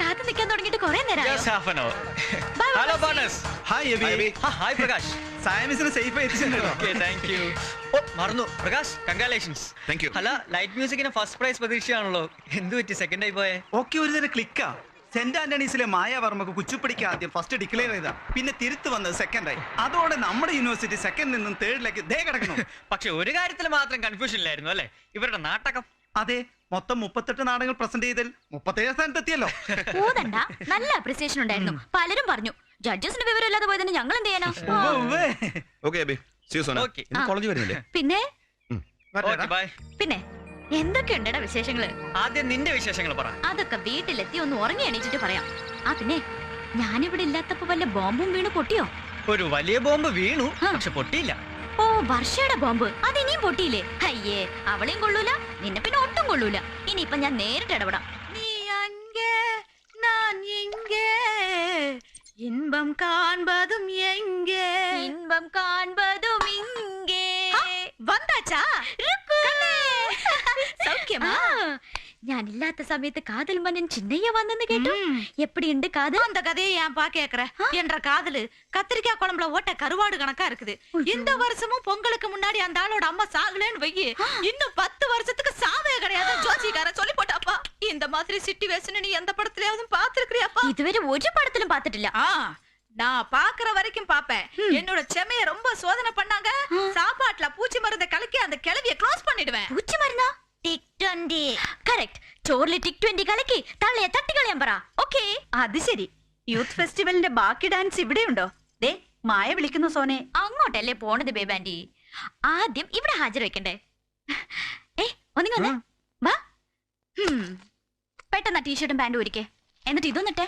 കാത്തു നിൽക്കാൻ തുടങ്ങിയിട്ട് കുറെ നേരം. Hello, partners. ഹായ് പ്രകാശ് സായമിസിന് സേഫ് എത്തിച്ചിട്ടുണ്ടല്ലോ. ഓ, മറന്നു. Prakash congratulations Thank you. അല്ല ലൈറ്റ് മ്യൂസിക്കിന് ഫസ്റ്റ് പ്രൈസ് പ്രതീക്ഷയാണല്ലോ. എന്ത് പറ്റി? സെക്കൻഡ് ആയി പോയെ? ഓക്കെ ഒരു തരം ക്ലിക്കാ സെന്റ് ആന്റണീസിലെ മായാവർമ്മക്ക് കുച്ചുപ്പിടിക്ക് ആദ്യം ഫസ്റ്റ് ഡിക്ലെയർ ചെയ്താ. പിന്നെ തിരുത്തു വന്നത് സെക്കൻഡ് ആയി. അതോടെ നമ്മുടെ യൂണിവേഴ്സിറ്റി സെക്കൻഡ് നിന്നും തേർഡിലേക്ക് ദേ കിടക്കണം പക്ഷെ ഒരു കാര്യത്തിൽ മാത്രം കൺഫ്യൂഷൻ ഇല്ലായിരുന്നു അല്ലേ? ഇവരുടെ നാട്ടകം. അതെ. മൊത്തം മുപ്പത്തെട്ട് നാടകങ്ങൾ പ്രസന്റ് ചെയ്തതിൽ മുപ്പത്തേഴ് സ്ഥാനത്ത് എത്തിയല്ലോ ഊതണ്ട. നല്ല അപ്രിസിയേഷൻ ഉണ്ടായിരുന്നു. പലരും പറഞ്ഞു ജഡ്ജസിന് വിവരമില്ലാതെ പോയതിന് ഞങ്ങൾ എന്ത് ചെയ്യാനാ? ഉവ്വ് ഉവ്വ്. Okay Abi see you Sona okay ഇന്ന് കോളേജ് വരുന്നില്ലേ? പിന്നെ? വരട്ടെടാ. ബൈ പിന്നെ? എന്തൊക്കെയുണ്ടടാ വിശേഷങ്ങൾ? ആദ്യം നിന്റെ വിശേഷങ്ങൾ പറ. അതൊക്കെ വീട്ടിലെത്തി ഒന്ന് ഉറങ്ങി എണീറ്റിട്ട് പറയാം. ആ പിന്നെ? ഞാനിവിടെ ഇല്ലാത്തപ്പോ വല്ല ബോംബും വീണു പൊട്ടിയോ? ഒരു വലിയ ബോംബ് വീണു. പക്ഷെ പൊട്ടിയില്ല. ഓ വർഷയുടെ ബോംബ് അത് ഇനിയും പൊട്ടിയില്ലേ അയ്യേ അവളെയും കൊള്ളൂല നിന്നെ പിന്നെ ഒട്ടും കൊള്ളൂല ഇനിയിപ്പൊ ഞാൻ നേരിട്ട് ഇടപെടാം நீ அங்கே நான் இங்கே இன்பம் காண்பதும் எங்கே ഇൻപം കാൺപതും ഇങ്ങേ வந்தாச்சா സൗഖ്യമാ ഞാനില്ലാത്ത സമയത്ത് കാതൽ മന്നൻ ചിന്നയ്യ വന്നെന്ന് കേട്ടു എപ്പടിയുണ്ട് കാതൽ அந்த கதையை ஏன் பா கேக்குற என்ற காதலு கத்திரிக்காய் குழம்புல ஓட்ட கருவாடு கணக்கா இருக்குது இந்த வருஷமும் பொங்கலுக்கு முன்னாடி அந்த ஆளோட அம்மா சாகலன்னு வையி இன்னும் பத்து வருஷத்துக்கு சாவே கிடையாது ஜோசிக்கார சொல்லி போட்டாப்பா இந்த மாதிரி சிட்டுவேஷன் நீ எந்த படத்துலயாவது பாத்துருக்கிறியாப்பா ഇതുവരെ ഒരു പടത്തിലും പാത്തിട്ടില്ല ஆ நான் பாக்குற வரைக்கும் பாப்பேன் என்னோட செமைய ரொம்ப சோதனை பண்ணாங்க சாப்பாட்டுல பூச்சி மருந்தை கலக்கி அந்த கிளவிய க்ளோஸ் பண்ணிடுவேன் പൂച്ച മരുന്നാ ടിക് ട്വന്റി കറക്റ്റ് ചോറിലെ ടിക് ട്വന്റി കലക്കി തള്ളയെ തട്ടിക്കളയാൻ പറ. ഓക്കേ അത് ശരി. യൂത്ത് ഫെസ്റ്റിവലിന്റെ ബാക്കി ഡാൻസ് ഇവിടെയുണ്ടോ? ദേ മായ വിളിക്കുന്നു സോനെ. അങ്ങോട്ടല്ലേ പോണത് ബേബാൻഡി ആദ്യം ഇവിടെ ഹാജർ വെക്കണ്ടേ? ഏ ഒന്നിങ്ങ വന്നേ. വാ. ഹും. പെട്ടെന്ന് ടീഷർട്ടും പാന്റും ഒരുക്കേ എന്നിട്ട് ഇതൊന്നിട്ടെ.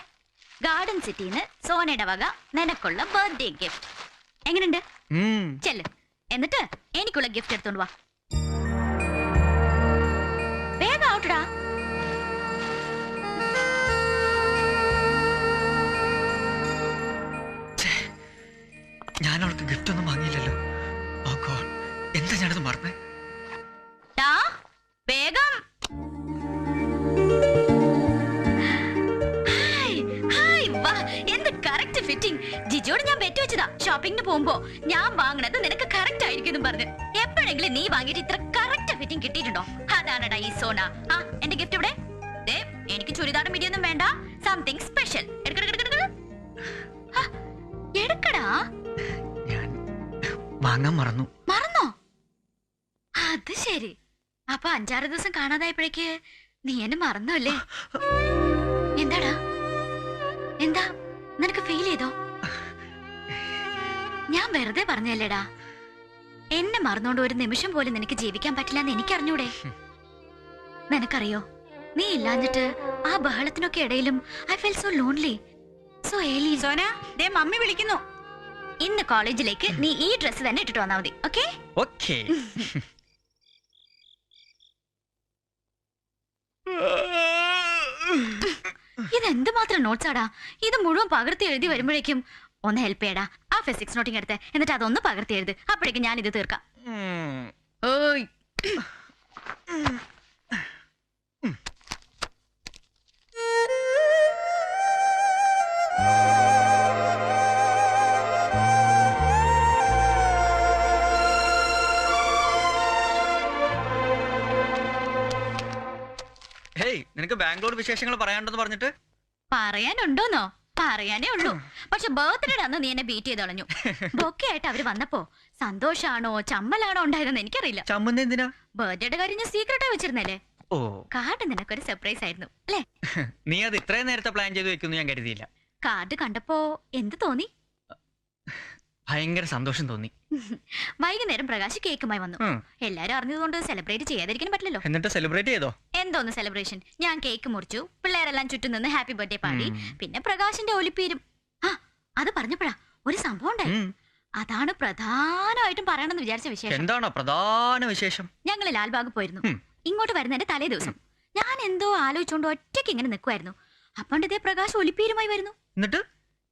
ഗാർഡൻ സിറ്റിന്ന് സോനയുടെ വക നിനക്കുള്ള ബർത്ത്ഡേ ഗിഫ്റ്റ് എങ്ങനെയുണ്ട്. ചെല്ല്. എന്നിട്ട് എനിക്കുള്ള ഗിഫ്റ്റ് എടുത്തോണ്ട് വാ. വേഗം ഞാൻ അവൾക്ക് ഗിഫ്റ്റ് ഒന്നും വാങ്ങിയില്ലല്ലോ. ഓ ഗോഡ് എന്താ ഞാനത് മറന്നേ? വേഗം. എന്ത് കറക്റ്റ് ഫിറ്റിംഗ് ജിജോട് ഞാൻ ബെറ്റ് വെച്ചതാ ഷോപ്പിങ്ങിന് പോകുമ്പോ. ഞാൻ വാങ്ങണത് നിനക്ക് കറക്റ്റ് ആയിരിക്കും പറഞ്ഞ്. എപ്പോഴെങ്കിലും നീ വാങ്ങിയിട്ട് ഇത്ര കറക്റ്റ് ഫിറ്റിംഗ് കിട്ടിയിട്ടുണ്ടോ? അതാണടാ ഈ സോന ആ എന്റെ ഗിഫ്റ്റ് ഇവിടെ എനിക്ക് ചുരിദാറും മിടിയൊന്നും വേണ്ട. സംതിങ് സ്പെഷ്യൽ എടുക്കടാ ഞാൻ വാങ്ങാൻ മറന്നു. മറന്നോ? അത് ശരി. അപ്പൊ അഞ്ചാറ് ദിവസം കാണാതായപ്പോഴേക്ക് നീ എന്നെ മറന്നു അല്ലേ എന്താടാ? എന്താ? നിനക്ക് ഫീൽ ചെയ്തോ? ഞാൻ വെറുതെ പറഞ്ഞല്ലേടാ എന്നെ മറന്നുകൊണ്ട് ഒരു നിമിഷം പോലും നിനക്ക് ജീവിക്കാൻ പറ്റില്ല എന്ന് എനിക്കറിഞ്ഞൂടെ നിനക്കറിയോ? നീ ഇല്ലാഞ്ഞിട്ട് ആ ബഹളത്തിനൊക്കെ ഇടയിലും I feel so lonely so ഏലി സോന ദേ മമ്മി വിളിക്കുന്നു. ഇന്ന് കോളേജിലേക്ക് നീ ഈ ഡ്രസ്സ് തന്നെ ഇട്ടിട്ട് വന്നാൽ മതി ഓക്കെ ഓക്കെ ഇതെന്ത് മാത്രം നോട്ട്സ് ആടാ? ഇത് മുഴുവൻ പകർത്തി എഴുതി വരുമ്പോഴേക്കും ഒന്ന് ഹെൽപ്പ് ചെയ്യടാ. ആ ഫിസിക്സ് നോട്ടിങ് എടുത്ത്. എന്നിട്ട് അതൊന്ന് പകർത്തി എഴുത്. അപ്പോഴേക്കും ഞാൻ ഇത് തീർക്കാം ഓയ്. നിനക്ക് ബാംഗ്ലൂർ വിശേഷങ്ങൾ പറയാനുണ്ടെന്ന് പറഞ്ഞിട്ട്? പറയാനുണ്ടോന്നോ? പറയാനേ ഉള്ളൂ. പക്ഷെ ബർത്ത്ഡേ അന്ന് നീ എന്നെ ബീറ്റ് ചെയ്ത് കളഞ്ഞു ബൊക്കെ ആയിട്ട് അവർ വന്നപ്പോ സന്തോഷാണോ ചമ്മലാണോ ഉണ്ടായിരുന്നു എനിക്കറിയില്ല. ബർത്ത്ഡേയുടെ കാര്യം ഞാൻ സീക്രട്ടായി വെച്ചിരുന്നല്ലേ? ഓ. കാർഡ് നിനക്കൊരു സർപ്രൈസ് ആയിരുന്നു അല്ലേ? നീ അത് ഇത്രയും നേരത്തെ പ്ലാൻ ചെയ്ത് വെക്കുന്നു ഞാൻ കരുതിയില്ല. കാർഡ് കണ്ടപ്പോ എന്ത് തോന്നി? ഭയങ്കര സന്തോഷം തോന്നി. വൈകുന്നേരം പ്രകാശ് കേക്കുമായി വന്നു. ഉം. എല്ലാരും അറിഞ്ഞതുകൊണ്ട് സെലിബ്രേറ്റ് ചെയ്യാതിരിക്കാൻ പറ്റില്ലല്ലോ. എന്നിട്ട് സെലിബ്രേറ്റ് ചെയ്തോ? എന്തോന്ന് സെലിബ്രേഷൻ ഞാൻ കേക്ക് മുറിച്ചു. പിള്ളേരെല്ലാം ചുറ്റും നിന്ന് ഹാപ്പി ബർത്ത്ഡേ പാടി. പിന്നെ പ്രകാശിന്റെ ഒലിപ്പീരും. ആ അത് പറഞ്ഞപ്പോഴാ ഒരു സംഭവം ഉണ്ടായി. ഉം. അതാണ് പ്രധാനമായിട്ടും പറയണമെന്ന് വിചാരിച്ച വിശേഷം. എന്താണോ പ്രധാന വിശേഷം? ഞങ്ങൾ ലാൽബാഗ് പോയിരുന്നു. ഉം. ഇങ്ങോട്ട് വരുന്നതിന്റെ തലേ ദിവസം. ഞാൻ എന്തോ ആലോചിച്ചുകൊണ്ട് ഒറ്റയ്ക്ക് ഇങ്ങനെ നിൽക്കുമായിരുന്നു അപ്പോണ്ട് ഇതേ പ്രകാശ് ഒലിപ്പീരുമായി വരുന്നു. എന്നിട്ട്?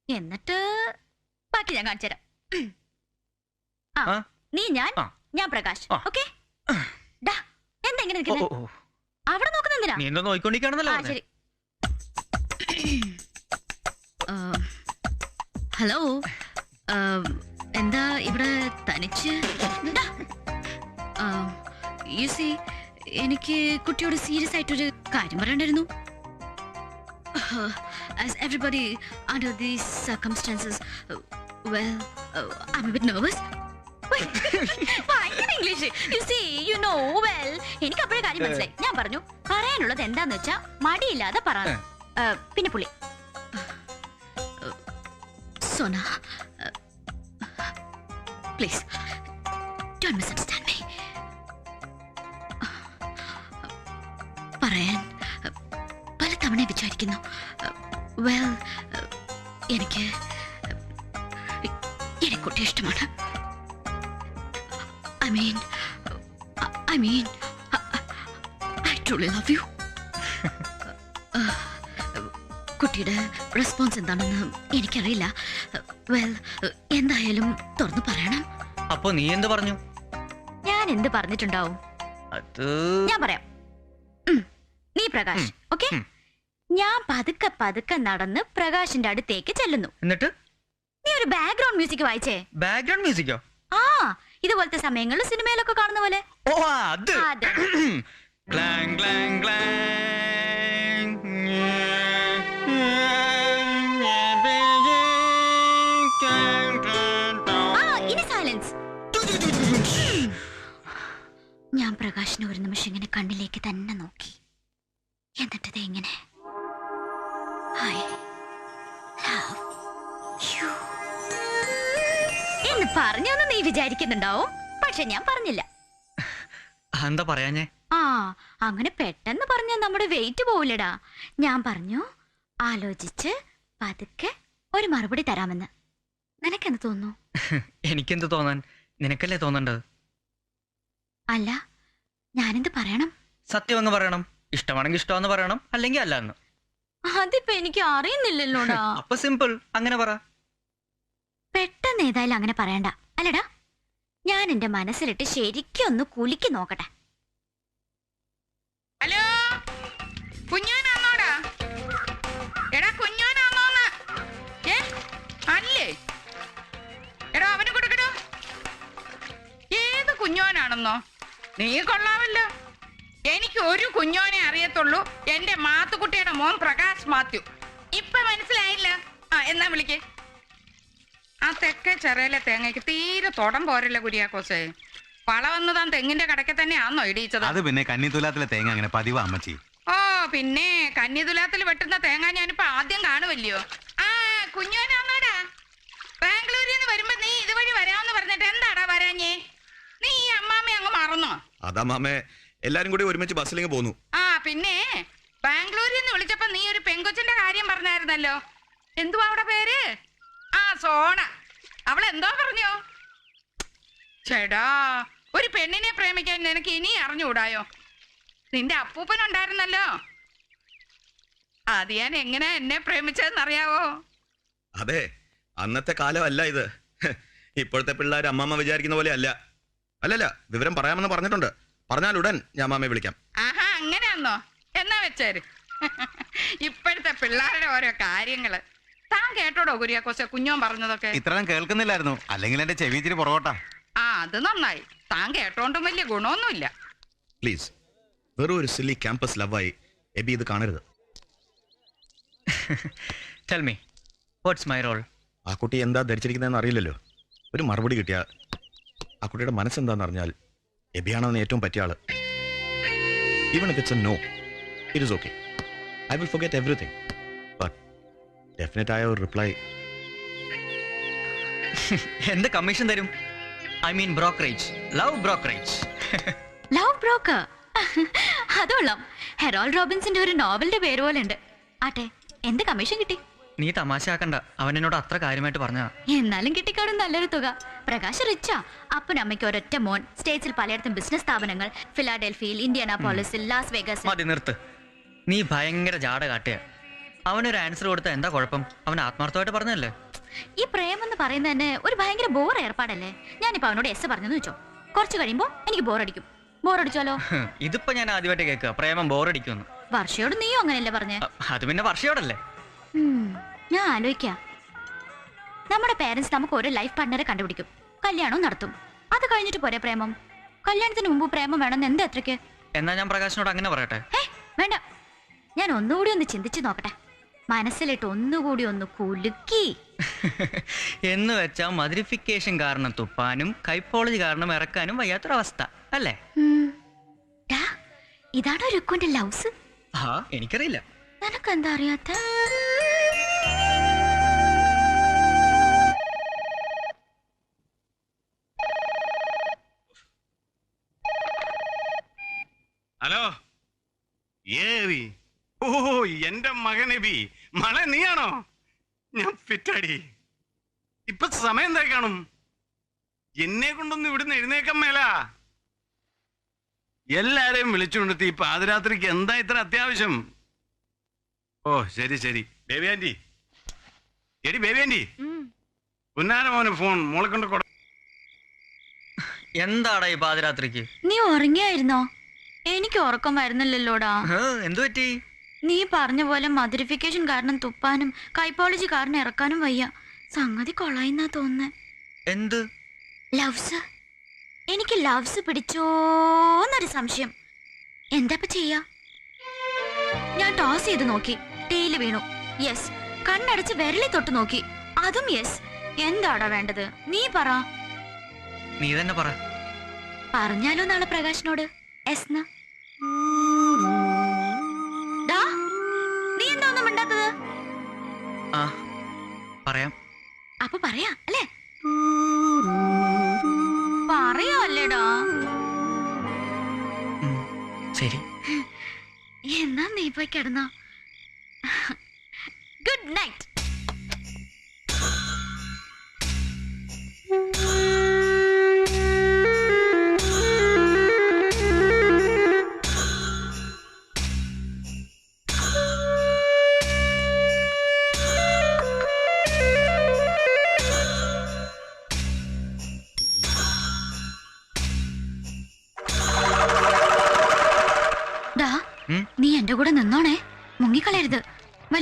എന്നിട്ട് ബാക്കി ഞാൻ കാണിച്ചു തരാം ആ ആ. നീ ഞാൻ? ഞാൻ പ്രകാശ്. ഓക്കെ. അവിടെ നോക്കുന്നെന്തിനാ നീ എന്തോ. ശരി. ഹലോ. എന്താ ഇവിടെ തനിച്ച്? യു സി എനിക്ക് കുട്ടിയോട് സീരിയസ് ആയിട്ടൊരു കാര്യം പറയണ്ടായിരുന്നു. As everybody under these circumstances well I'm a bit nervous. ഭയങ്കര English you see you know well എനിക്ക് അപ്പോഴേ കാര്യം മനസ്സിലായി. ഞാൻ പറഞ്ഞു പറയാനുള്ളത് എന്താന്ന് വെച്ചാ മടിയില്ലാതെ പറ പിന്നെ പുള്ളി. Sona please don't misunderstand me പറയാൻ പല തവണ വിചാരിക്കുന്നു. വെൽ എനിക്ക് കുട്ടി ഇഷ്ടമാണ്. I mean I mean I truly love you കുട്ടിയുടെ റെസ്പോൺസ് എന്താണെന്ന് എനിക്കറിയില്ല. വെൽ എന്തായാലും തുറന്നു പറയണം. അപ്പൊ നീ എന്ത് പറഞ്ഞു? ഞാൻ എന്ത് പറഞ്ഞിട്ടുണ്ടാവും? അത് ഞാൻ പറയാം. നീ പ്രകാശ് ഓക്കെ? ഞാൻ പതുക്കെ പതുക്കെ നടന്ന് പ്രകാശിന്റെ അടുത്തേക്ക് ചെല്ലുന്നു. എന്നിട്ട്? ഒരു ബാക്ക്ഗ്രൗണ്ട് മ്യൂസിക് വായിച്ചേ. ബാക്ക്ഗ്രൗണ്ട് മ്യൂസിക്കോ ആ ഇതുപോലത്തെ സമയങ്ങളിൽ സിനിമയിലൊക്കെ കാണുന്ന പോലെ. ഓ അത്. അത്. ക്ലാങ് ക്ലാങ് ക്ലാങ് ആ ഇനി സൈലൻസ് ഞാൻ പ്രകാശിനെ ഒരു നിമിഷം ഇങ്ങനെ കണ്ണിലേക്ക് തന്നെ നോക്കി. എന്നിട്ടത് ഇങ്ങനെ പറഞ്ഞൊന്നും നീ വിചാരിക്കുന്നുണ്ടാവും. പക്ഷെ ഞാൻ പറഞ്ഞില്ല. എന്താ പറയാഞ്ഞേ? ആ അങ്ങനെ പെട്ടെന്ന് പറഞ്ഞ നമ്മുടെ വെയിറ്റ് പോവില്ലടാ. ഞാൻ പറഞ്ഞു ആലോചിച്ച് പതുക്കെ ഒരു മറുപടി തരാമെന്ന്. നിനക്കെന്ത് തോന്നുന്നു? എനിക്കെന്ത് തോന്നാൻ? നിനക്കല്ലേ തോന്നണ്ടത്? അല്ല ഞാനെന്ത് പറയണം? സത്യം അങ്ങ് പറയണം. ഇഷ്ടമാണെങ്കിൽ ഇഷ്ടമെന്ന് പറയണം അല്ലെങ്കിൽ അല്ല എന്ന്. അതിപ്പോ എനിക്ക് അറിയുന്നില്ലല്ലോടാ. അപ്പൊ സിമ്പിൾ അങ്ങനെ പറ. പെട്ടെന്ന് ഏതായാലും അങ്ങനെ പറയണ്ട. അല്ലടാ ഞാൻ എന്റെ മനസ്സിലിട്ട് ശരിക്കും ഒന്ന് കുലുക്കി നോക്കട്ടെ. ഹലോ നീ കൊള്ളാമല്ലോ. എനിക്ക് ഒരു കുഞ്ഞോനെ അറിയത്തുള്ളൂ. എന്റെ മാത്തുക്കുട്ടിയുടെ മോൻ പ്രകാശ് മാത്യു. ഇപ്പൊ മനസ്സിലായില്ല? ആ എന്നാ വിളിക്കേ. ആ തെക്കേ ചെറിയലെ തേങ്ങയ്ക്ക് തീരെ തൊടം പോരല്ല കുര്യാക്കോസേ? പള വന്ന് താൻ തെങ്ങിന്റെ കടക്കെ തന്നെയാണോ ഇടിയിച്ചത്. അത് പിന്നെ കന്നിത്തുലാത്തിലെ തേങ്ങ അങ്ങനെ പതിവാ അമ്മച്ചി. ഓ പിന്നെ കന്നിതുലാത്തിൽ വെട്ടുന്ന തേങ്ങ ഞാനിപ്പോ ആദ്യം കാണുമല്ലയോ ആ കുഞ്ഞോനാന്നോടാ ബാംഗ്ലൂരിൽ നിന്ന് വരുമ്പോ നീ ഇതുവഴി വരാമെന്ന് പറഞ്ഞിട്ട് എന്താടാ വരാഞ്ഞേ? നീ ഈ അമ്മാമ്മ അങ്ങ് മറന്നോ? അതാ മാമേ എല്ലാരും കൂടി ഒരുമിച്ച് ബസ്സിലേക്ക് പോന്നു. ആ പിന്നെ ബാംഗ്ലൂരിൽ നിന്ന് വിളിച്ചപ്പോ നീ ഒരു പെങ്കൊച്ചിന്റെ കാര്യം പറഞ്ഞായിരുന്നല്ലോ. എന്തുവാ അവിടെ പേര്? ആ സോണ. അവൾ എന്തോ പറഞ്ഞോ? ചേടാ ഒരു പെണ്ണിനെ പ്രേമിക്കാൻ നിനക്ക് ഇനി അറിഞ്ഞുകൂടായോ? നിന്റെ അപ്പൂപ്പനുണ്ടായിരുന്നല്ലോ. അത് ഞാൻ എങ്ങനെ എന്നെ പ്രേമിച്ചതെന്നറിയാവോ? അതെ അന്നത്തെ കാലമല്ല ഇത്. ഇപ്പോഴത്തെ പിള്ളേർ അമ്മമ്മ വിചാരിക്കുന്ന പോലെ അല്ല. അല്ലല്ല വിവരം പറയാമെന്ന് പറഞ്ഞിട്ടുണ്ട്. പറഞ്ഞാൽ ഉടൻ ഞാൻ മാമയെ വിളിക്കാം. ആഹാ അങ്ങനെയാന്നോ? എന്നാ വെച്ചേര്. ഇപ്പോഴത്തെ പിള്ളേരുടെ ഓരോ കാര്യങ്ങൾ. താൻ കേട്ടോടോ കുര്യാക്കോസെ? കുഞ്ഞോൻ പറഞ്ഞതൊക്കെ? ഇത്രയും കേൾക്കുന്നില്ലായിരുന്നു. അല്ലെങ്കിൽ എന്റെ ചെവി ഇച്ചിരി പുറകോട്ടാ. ആ അത് നന്നായി. താൻ കേട്ടോണ്ടും വലിയ ഗുണമൊന്നുമില്ല. പ്ലീസ് വെറും ഒരു സില്ലി ക്യാമ്പസ് ലവായി എബി ഇത് കാണരുത്. Tell me what's my role ആ കുട്ടി എന്താ ധരിച്ചിരിക്കുന്നതെന്ന് അറിയില്ലല്ലോ. ഒരു മറുപടി കിട്ടിയ ആ കുട്ടിയുടെ മനസ്സെന്താന്ന് അറിഞ്ഞാൽ എബിയാണെന്ന് ഏറ്റവും പറ്റിയ ആൾ. Even if it's a no it is okay I will forget everything definite ആയ ഒരു റിപ്ലൈ എന്ത് കമ്മീഷൻ തരും? I mean brokerage love brokerage love broker അതോളാം Harold റോബിൻസിന്റെ ഒരു നോവലിന്റെ പേര് പോലെ ഉണ്ട്. ആട്ടെ എന്ത് കമ്മീഷൻ കിട്ടി? നീ തമാശയാക്കണ്ട അവൻ എന്നോട് അത്ര കാര്യമായിട്ട് പറഞ്ഞാ എന്നാലും കിട്ടിക്കാടും നല്ലൊരു തുക. പ്രകാശ് റിച്ചാ അപ്പനമ്മയ്ക്ക് ഒരൊറ്റ മോൻ. സ്റ്റേറ്റ്സിൽ പലയിടത്തും ബിസിനസ് സ്ഥാപനങ്ങൾ. ഫിലാഡൽഫിയിൽ ഇന്ത്യാനാപോളിസിൽ ലാസ് വേഗസ് മതി നിർത്ത്. നീ ഭയങ്കര ജാട കാട്ടുക അവനൊരു ആൻസർ കൊടുത്ത എന്താ കുഴപ്പം? അവൻ ആത്മാർത്ഥമായിട്ട് പറഞ്ഞല്ലേ ഈ പ്രേമം എന്ന് പറയുന്നത് തന്നെ ഒരു ഭയങ്കര ബോർ ഏർപ്പാടല്ലേ? ഞാനിപ്പോ അവനോട് എസ് പറഞ്ഞെന്ന് വെച്ചോ. കുറച്ച് കഴിയുമ്പോ എനിക്ക് ബോറടിക്കും ബോറടിച്ചാലോ ഇതിപ്പോ ഞാൻ ആദ്യമായിട്ട് കേൾക്കുക. പ്രേമം ബോറടിക്കുന്നു വർഷയോട് നീയോ അങ്ങനെയല്ലേ പറഞ്ഞേ? അത് പിന്നെ വർഷയോടല്ലേ? ഞാൻ ആലോചിക്കാം നമ്മുടെ പേരൻസ് നമുക്ക് ഒരു ലൈഫ് പാർട്ട്ണറെ കണ്ടുപിടിക്കും. കല്യാണവും നടത്തും. അത് കഴിഞ്ഞിട്ട് പോരെ പ്രേമം? കല്യാണത്തിന് മുമ്പ് പ്രേമം വേണമെന്ന് എന്താ എത്രയ്ക്ക് എന്നാ ഞാൻ പ്രകാശനോട് അങ്ങനെ പറയട്ടെ? വേണ്ട. ഞാൻ ഒന്നുകൂടി ഒന്ന് ചിന്തിച്ചു നോക്കട്ടെ. മനസ്സിലിട്ട് ഒന്നുകൂടി ഒന്ന് കുലുക്കി. എന്ന് വെച്ചാൽ മദിരിഫിക്കേഷൻ കാരണം തുപ്പാനും കൈപ്പോളജി കാരണം ഇറക്കാനും വയ്യാത്തൊരവസ്ഥ അല്ലേ? ഇതാണോ രുക്കുന്റെ ലൗസ്. ആ എനിക്കറിയില്ല. നിനക്കെന്താ അറിയാത്ത? എബി മളെ നീയാണോ? ഞാൻ ഫിറ്റാടി ഇപ്പൊ സമയം എന്തായി കാണും? എന്നെ കൊണ്ടൊന്നും ഇവിടുന്ന് എഴുന്നേക്കാൻ മേല. എല്ലാരെയും വിളിച്ചുകൊണ്ടെത്തി ഈ പാതിരാത്രിക്ക് എന്താ ഇത്ര അത്യാവശ്യം? ഓ ശരി ശരി. Baby aunty. എടി ബേബി ആന്റി. പുന്നാര മോന് ഫോൺ മോളെ കൊണ്ട് കൊടു. എന്താടാ ഈ പാതിരാത്രിക്ക്? നീ ഉറങ്ങിയായിരുന്നോ? എനിക്ക് ഉറക്കം വരുന്നില്ലല്ലോടാ. എന്തു പറ്റി നീ പറഞ്ഞ പോലെ മധുരിഫിക്കേഷൻ കാരണം തുപ്പാനും കൈപ്പോളജി കാരണം ഇറക്കാനും വയ്യ. സംഗതി കൊള്ളായിന്നാ തോന്നുന്നേ. എന്ത്? ലവ്സ്. എനിക്ക് ലവ്സ് പിടിച്ചോന്നൊരു സംശയം. എന്താപ്പ ചെയ്യ? ഞാൻ ടോസ് ചെയ്ത് നോക്കി. ടേയിൽ വീണു. യെസ്. കണ്ണടച്ച് വിരലി തൊട്ട് നോക്കി. അതും യെസ്. എന്താടാ വേണ്ടത്? നീ പറ. നീ തന്നെ പറ. പറഞ്ഞാലോ നാളെ പ്രകാശിനോട്? എസ് പറയാം. അപ്പൊ പറയാ അല്ലേ? പറയാ അല്ലേടാ ശരി. എന്നാ നീ പോയി കിടന്നോ. ഗുഡ് നൈറ്റ്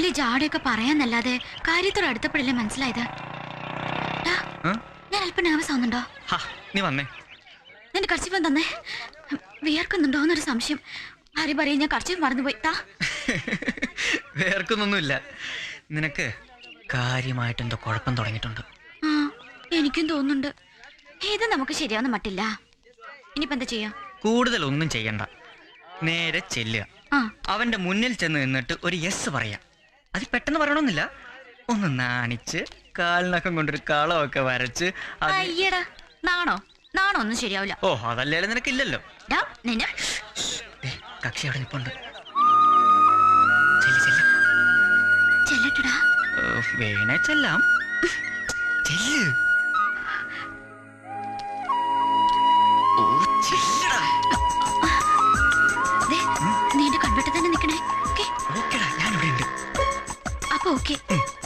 വലിയ ജാടയൊക്കെ പറയാന്നല്ലാതെ കാര്യത്തോട് അടുത്തപ്പോഴല്ലേ മനസ്സിലായത്? ഞാൻ അല്പം nervous ആവുന്നുണ്ടോ? നീ വന്നേ. നിന്റെ കർച്ചിപ്പം തന്നെ. വിയർക്കുന്നുണ്ടോ എന്നൊരു സംശയം. ആര് പറയും ഞാൻ കർച്ചിപ്പ് മറന്നുപോയി. താ വേർക്കുന്നൊന്നുമില്ല നിനക്ക് കാര്യമായിട്ട് എന്തോ കുഴപ്പം തുടങ്ങിയിട്ടുണ്ട്. ആ എനിക്കും തോന്നുന്നുണ്ട്. ഇത് നമുക്ക് ശരിയാവുന്ന മട്ടില്ല. ഇനിയിപ്പോ എന്താ ചെയ്യാം? കൂടുതൽ ഒന്നും ചെയ്യണ്ട. നേരെ ചെല്ലുക. അവന്റെ മുന്നിൽ ചെന്ന് നിന്നിട്ട് ഒരു യെസ് പറയാ. അത് പെട്ടെന്ന് പറയണമെന്നില്ല ഒന്ന് നാണിച്ച് കാലിനക്കം കൊണ്ടൊരു കളമൊക്കെ വരച്ച് അത് അയ്യടാ നാണോ? നാണോ? ഒന്നും ശരിയാവില്ല. ഓ അതല്ലേ നിനക്കില്ലല്ലോ. ഡാ നിന്നെ ദേ, കക്ഷി അവിടെ നിപ്പുണ്ട്. ചെല്ല് ചെല്ല്. ചെല്ലട്ടടാ. ഏ, വേണേ ചെല്ലാം. ചെല്ല്. അപ്പൊ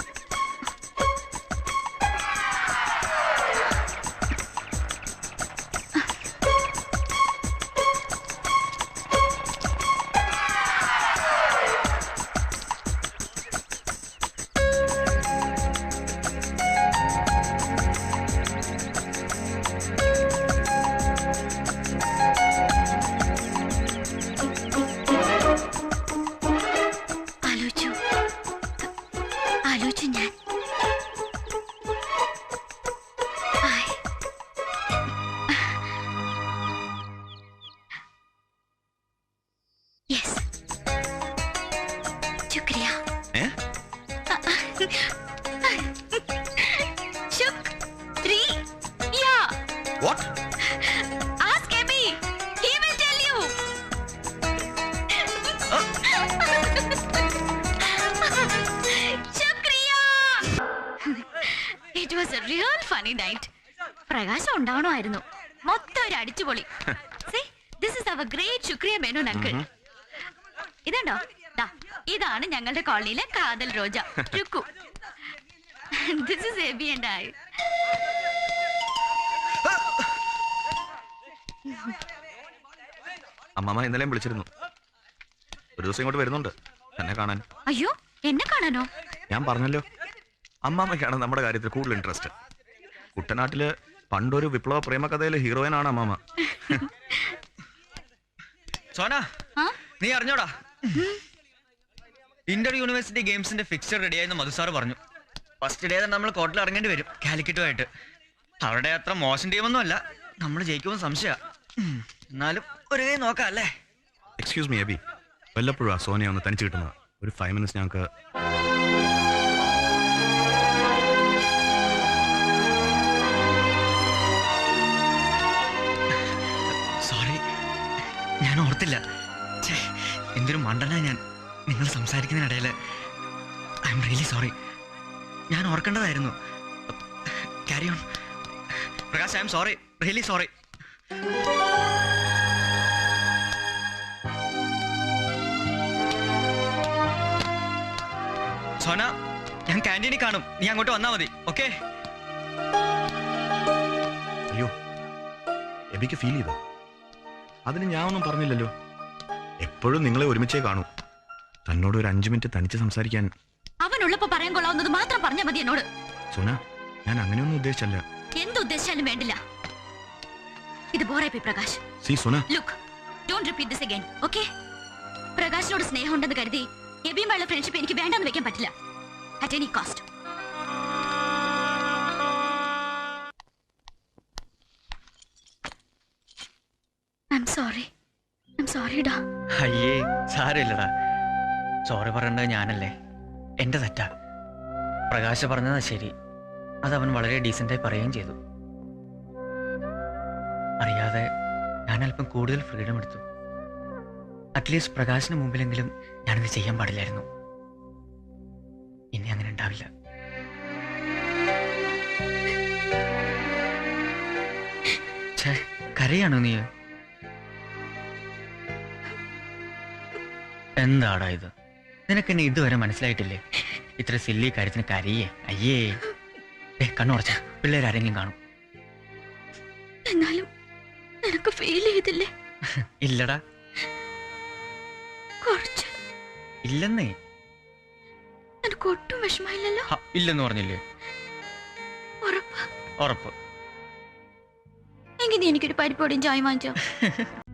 It was night funny night. പ്രകാശം ഉണ്ടാവണമായിരുന്നു. മൊത്തം ഒരു അടിച്ചുപൊളി. ദിസ് this is ഗ്രേറ്റ് ശുക്രിയ മേനോൻ അങ്കിൾ ഇതുണ്ടോ? ദാ, ഇതാണ് ഞങ്ങളുടെ കോളനിയിലെ Kadhal Roja Rukku this is Abi and I അമ്മാമ ഇന്നലെയും വിളിച്ചിരുന്നു. ഒരു ദിവസം ഇങ്ങോട്ട് വരുന്നുണ്ട്. എന്നെ കാണാൻ. അയ്യോ എന്നെ കാണാനോ? ഞാൻ പറഞ്ഞല്ലോ. അമ്മാമയ്ക്കാണ് നമ്മുടെ കാര്യത്തിൽ കൂടുതൽ ഇൻട്രസ്റ്റ് കുട്ടനാട്ടിൽ പണ്ടൊരു വിപ്ലവ പ്രേമകഥയിലെ ഹീറോയിനാണ് അമ്മാമ. സോന? നീ അറിഞ്ഞോടാ? ഇന്റർ യൂണിവേഴ്സിറ്റി ഗെയിംസിന്റെ ഫിക്സർ റെഡിയായെന്ന് മധു സാറ് പറഞ്ഞു. ഫസ്റ്റ് ഡേ തന്നെ നമ്മൾ കോർട്ടിൽ ഇറങ്ങേണ്ടി വരും കാലിക്കറ്റുമായിട്ട്. അവരുടെ അത്ര മോശം ടീമൊന്നും അല്ല. നമ്മൾ ജയിക്കുമെന്ന് സംശയ. എന്നാലും ഒരു കൈ നോക്കാം അല്ലേ? എക്സ്ക്യൂസ് മീ അബി വല്ലപ്പോഴും സോനിയ ഒന്ന് തനിച്ച് കിട്ടുന്നത്. ഒരു ഫൈവ് മിനിറ്റ്സ് ഞങ്ങൾക്ക് ഞാൻ ഓർത്തില്ല. എന്തൊരു മണ്ടനാ ഞാൻ. നിങ്ങൾ സംസാരിക്കുന്നതിനിടയിൽ ഐ എം റിയലി സോറി ഞാൻ ഓർക്കേണ്ടതായിരുന്നു. Carry on Prakash I am sorry really sorry Sona ഞാൻ ക്യാന്റീനിൽ കാണും. നീ അങ്ങോട്ട് വന്നാൽ മതി ഓക്കെ അയ്യോ എബിക്ക് ഫീൽ ചെയ്തോ? അതിന് ഞാൻ ഒന്നും പറഞ്ഞില്ലല്ലോ. എപ്പോഴും നിങ്ങളെ ഒരുമിച്ചേ കാണൂ. തന്നോട് ഒരു അഞ്ചു മിനിറ്റ് തനിച്ച് സംസാരിക്കാൻ. അവനുള്ളപ്പോ പറയാൻ കൊള്ളാവുന്നത് മാത്രം പറഞ്ഞാൽ മതി എന്നോട്. സുന ഞാൻ അങ്ങനെയൊന്നും ഉദ്ദേശിച്ചല്ല. എന്ത് ഉദ്ദേശിച്ചാലും വേണ്ടില്ല. ഇത് ബോറേ P Prakash. See Suna. Look don't repeat this again okay പ്രകാശിനോട് സ്നേഹം ഉണ്ടെന്ന് കരുതി എബിയുമായുള്ള ഫ്രണ്ട്ഷിപ്പ് എനിക്ക് വേണ്ടെന്ന് വെക്കാൻ പറ്റില്ല. അറ്റ് എനി കോസ്റ്റ് സാരമില്ലടാ. സോറി പറയേണ്ടത് ഞാനല്ലേ. എന്റെ തെറ്റാ. പ്രകാശ് പറഞ്ഞതാ ശരി. അത് അവൻ വളരെ ഡീസന്റായി പറയുകയും ചെയ്തു. അറിയാതെ ഞാൻ അല്പം കൂടുതൽ ഫ്രീഡം എടുത്തു. അറ്റ്ലീസ്റ്റ് പ്രകാശിന് മുമ്പിലെങ്കിലും ഞാനിത് ചെയ്യാൻ പാടില്ലായിരുന്നു. ഇനി അങ്ങനെ ഉണ്ടാവില്ല. കരയാണോ നീ? എന്താടാ ഇത്? നിനക്ക് എന്നെ ഇതുവരെ മനസ്സിലായിട്ടില്ലേ? ഇത്ര സില്ലി കാര്യത്തിന് കരയേ. അയ്യേ. ഏ കണ്ണുറച്ച. പിള്ളേരാരെങ്കിലും കാണും. എന്നാലും നിനക്ക് ഫീൽ ചെയ്തില്ലേ? ഇല്ലടാ. കുറച്ച്. ഇല്ലെന്നേ. നിനക്ക് ഒട്ടും വിഷമമില്ലല്ലോ? ഹ, ഇല്ലെന്ന് പറഞ്ഞില്ലേ? ഉറപ്പാ. ഉറപ്പ്. എങ്കിൽ നീ എനിക്കൊരു പരിപ്പോടിയും ചായ വാങ്ങിച്ചോ?